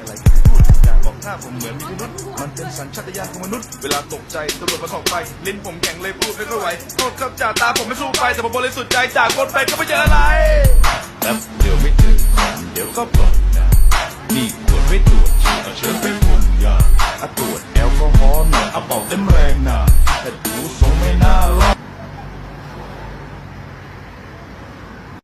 อะไรอยากบอกหน้าผมเหมือนมีมนุษย์มันเป็นสัญชาตญาณของมนุษย์ เวลาตกใจตำรวจมาสอบไป ลิ้นผมแข็งเลยพูดไม่ค่อยไหวโทษครับจ่าตาผมไม่สู้ไปแต่ผมบริสุทธิ์ใจจากคนไปก็ไม่เจออะไรแป๊บเดี๋ยวไม่เจงเดี๋ยวก็ปลดนะนี่ตวจไม่ตรวจเอาเชิญไป